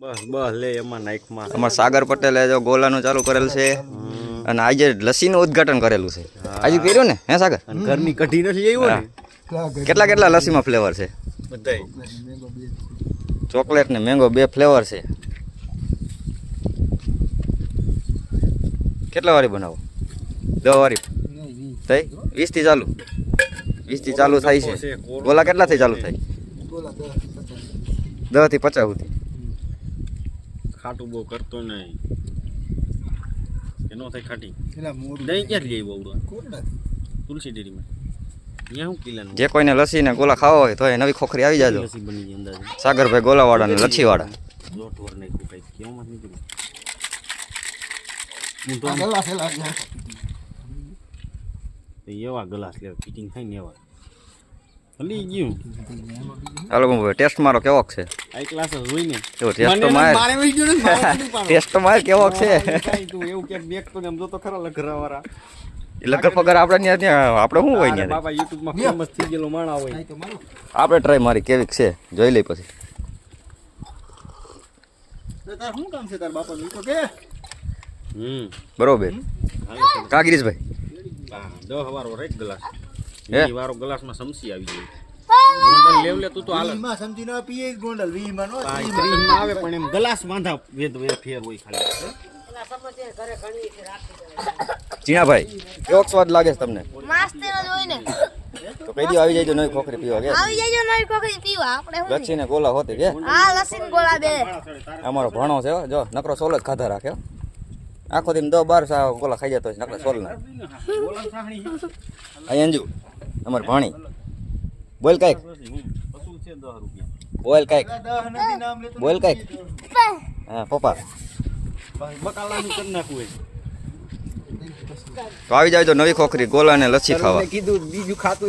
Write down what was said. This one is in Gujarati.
બસ બસ લે એમાં નાખમાં અમાર સાગર પટેલે જો ગોલાનું ચાલુ કરેલ છે અને આજે લસ્સીનું ઉદ્ઘાટન કરેલું છે. આજે કર્યું ને હે સાગર? ઘરની કઢી નથી આવ્યો ને? કેટલા કેટલા લસ્સીમાં ફ્લેવર છે? બધાય. ચોકલેટ ને મેંગો બે ફ્લેવર છે. કેટલા વારી બનાવો? દસ વારી. થઈ વીસથી ચાલુ? વીસથી ચાલુ થાય છે. ગોલા કેટલા થી ચાલુ થાય? દસથી પચાસ સુધી. ખાટું બહુ કરતો નહીં. એનો થાય ખાટી. દહીં ક્યાંથી લઈ બહુ? તુલસી ડેરીમાં. જે કોઈને લસી ને ગોલા ખાવા હોય તો એ નવી ખોખરી આવી જાજો. લસ્સી બની ગઈ સાગરભાઈ ગોલાવાળા ને લચ્છીવાળા એવા ગ્લાસ લેવા ફિટિંગ થાય ને એવા. હલી ગયું. હાલો ટેસ્ટ મારો કેવો છે? આ ક્લાસ ટેસ્ટ માર. મારે વહી ગયો ને મારે નથી પાડો. ટેસ્ટ માર કેવોક છે? તું એવું ક્યાંક બેક તો એમ જોતો ખરા લઘરાવાળા. એ લગર પગર આપણે ત્યાં ત્યાં આપણે શું હોય ત્યાં બાપા ફેમસ થઈ ગયેલો માણા હોય. આપણે ટ્રાય મારી કેવીક છે? જોઈ લઈ પછી. હમ. બરોબર. કાગીરીશભાઈ ચાલો. કા ગિરીશભાઈ હા, દહ વારો રેક ગ્લાસ. હે? ઈ વારો ગ્લાસમાં સમસી આવી જાય ગોંડલ લેવ લે તું તો હાલ. વીમાં સમજી ન પીએ ગોંડલ વીમાં નો આ આવે પણ એમ ગ્લાસ બાંધા વેદ વેદ ફેર હોય ખાલી. જીણાભાઈ કેવોક સ્વાદ લાગે છે તમને? માસ્તર જ હોય ને. તો કઈ દી આવી જાય નવી ખોખરી પીવા કે? આવી જાય નવી કોકરી પીવા આપણે હું લચ્છી ને ગોલા હોતી કે? હા લસીન ગોળા બે. અમારો ભણો છે જો નકરો સોલ જ ખાધા રાખ્યો આખો દિન દો બાર સા ગોલા ખાઈ જતો નકરો સોલ ના અહીં અંજુ અમાર ભણી. બોલ કંઈક. બોલ કંઈક. બોલ કંઈક. હા પપ્પા. તો આવી જાય તો નવી ખોખરી ગોલા ને લચ્છી ખાવા. કીધું બીજું ખાતું